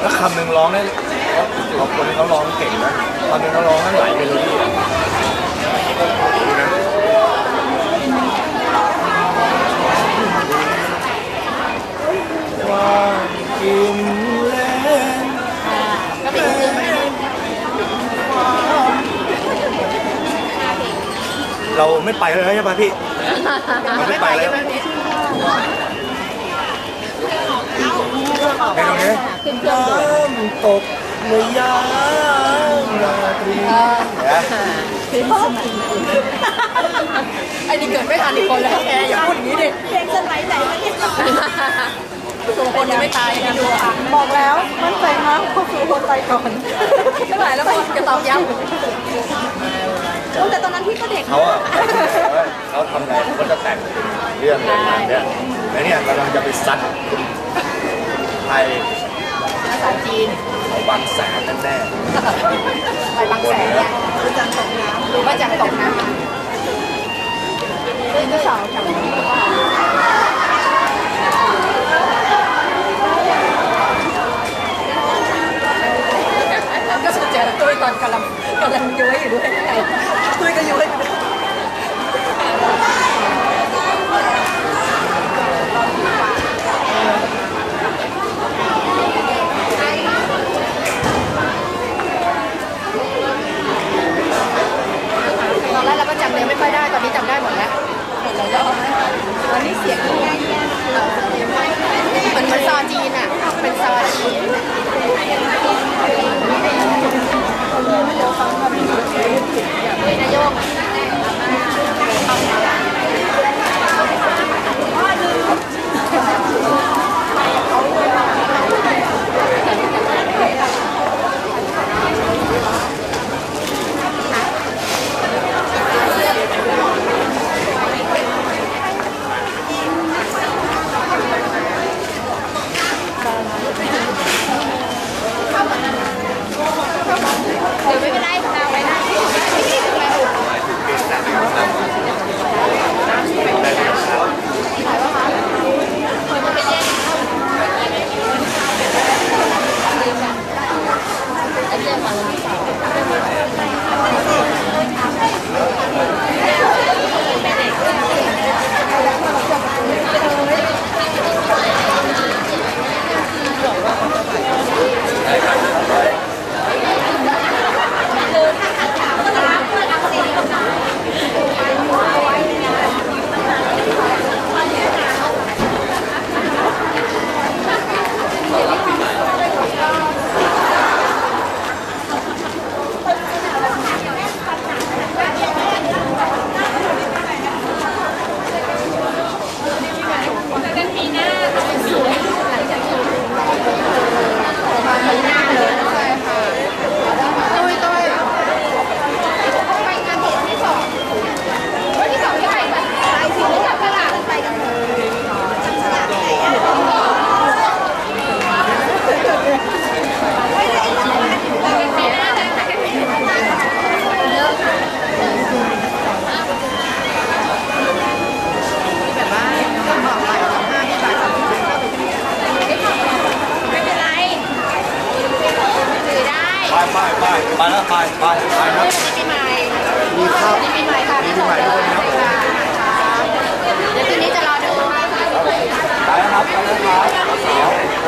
แล้วคำหนึ่งร้องได้ขาถือว่าคนที่เขาร้องเก่งนะคำหนึ่งเขาร้องให้ไหลเมโลดี้อะดูนะว่ากินเล่นเป็นเราไม่ไปเลยใช่ปะพี่ เราไม่ไปแล้ว ในตรงนี้ขึ้นเครื่องด่วนน้ำตกในยามราตรีเออนะไอ้นี่เกิดไม่ทันอีกคนแล้วแกอย่าพูดอย่างนี้ดิเพลงสมัยไหนวะเนี่ยตัวคนยังไม่ตายกันดูอะบอกแล้วมั่นใจมากเขาคือคนไปก่อนไม่ไหวแล้วคนจะตอบย้โอ้แต่ตอนนั้นพี่ก็เด็กเขาอะเขาทำอะไรเขาจะแต่งเรื่องอะไรมาเนี่ยแล้วเนี่ยกำลังจะไปซัด ไทยำภาษาจีนเขาบางแสนแน่ไปบางแสนเนี่ยรู้จักตกน้ำรู้ว่าจากตกน้ำมาเจ้าสาวแถวนี้ก็จะเจอตุ้ยตอนกำลังกำลังย้วยอยู่ด้วยไงตุ้ยก็ย้วยอยู่ด้วยตอนแรกเราก็จำเนื้อไม่ค่อยได้ ตอนนี้จำได้หมดแล้ว หมดแล้วตอนนี้เสียงง่ายๆมันมันซอจีนอะ เป็นซอจีน ครับ ปีใหม่ดีครับปีใหม่ค่ะปีใหม่ทุกคนครับเดี๋ยวคืนนี้จะรอดูไปแล้วครับไปแล้วครับ